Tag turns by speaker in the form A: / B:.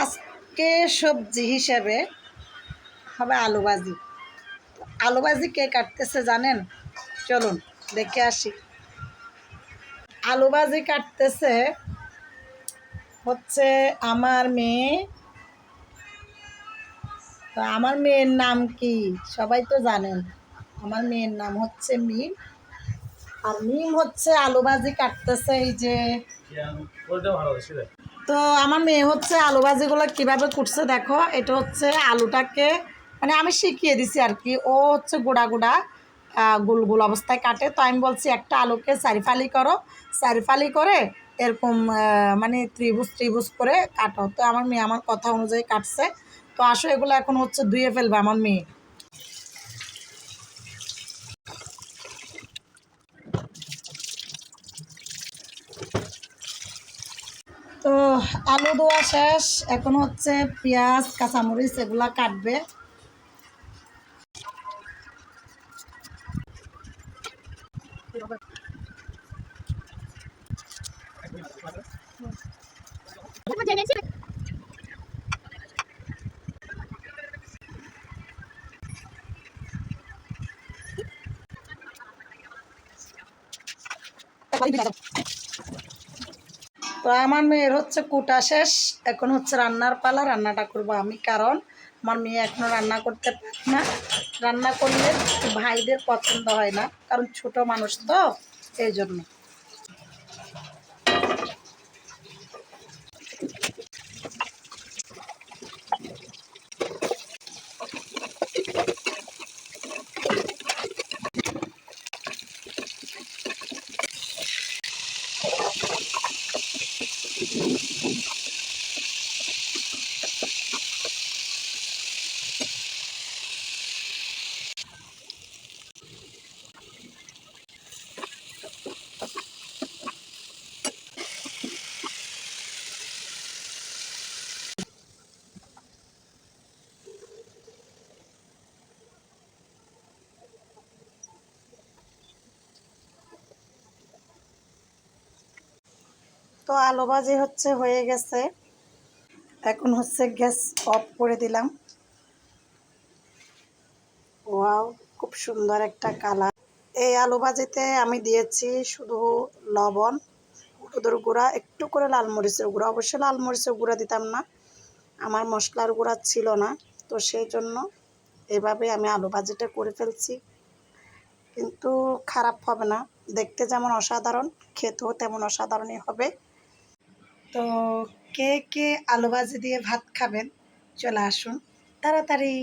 A: আজকে সবজি হিসেবে হবে আলু ভাজি আলু ভাজি কে কাটতেছে জানেন? চলুন, দেখে আসি। আলু ভাজি কাটতেছে হচ্ছে আমার মেয়ে। তো আমার মেয়ের নাম কি? সবাই তো জানেন। আমার মেয়ের নাম হচ্ছে মিম। আর মিম হচ্ছে আলু ভাজি কাটতেছে এই যে তো আমার মেয়ে হচ্ছে আলু ভাজিগুলো কীভাবে কুটছে দেখো, এটা হচ্ছে আলুটাকে মানে আমি শিখিয়ে দিছি আর কি। ও হচ্ছে গোড়া গোড়া গোল গোল অবস্থায় কাটে। তো আমি বলছি, একটা আলুকে চারিফালি করো। চারিফালি করে এরকম মানে ত্রিভুজ ত্রিভুজ করে কাটো। তো আমার মেয়ে আমার কথা অনুযায়ী কাটছে। তো আসো, এগুলো এখন হচ্ছে ধুয়ে ফেলবে আমার মেয়ে। তো আলু দেওয়া শেষ। এখন হচ্ছে পেঁয়াজ কাঁচামরিচ এগুলা কাটবে। তো আমার মেয়ের হচ্ছে কুটা শেষ। এখন হচ্ছে রান্নার পালা, রান্নাটা করব আমি। কারণ আমার মেয়ে এখনও রান্না করতে পারে না। রান্না করলে ভাইদের পছন্দ হয় না। কারণ ছোট মানুষ তো, এই জন্য। তো আলু ভাজি হচ্ছে, হয়ে গেছে। এখন হচ্ছে গ্যাস অফ করে দিলাম। ওয়াও, খুব সুন্দর একটা কালার। এই আলু ভাজিতে আমি দিয়েছি শুধু লবণ, হলুদের গুঁড়া, একটু করে লাল মরিচের গুঁড়া। অবশ্যই লাল মরিচের গুঁড়া দিতাম না, আমার মশলার গুঁড়া ছিল না। তো সেই জন্য এভাবে আমি আলু ভাজিটা করে ফেলছি। কিন্তু খারাপ হবে না, দেখতে যেমন অসাধারণ, খেতেও তেমন অসাধারণই হবে। তো কে কে আলু ভাজি দিয়ে ভাত খাবেন? চলে আসুন। তাড়াতাড়ি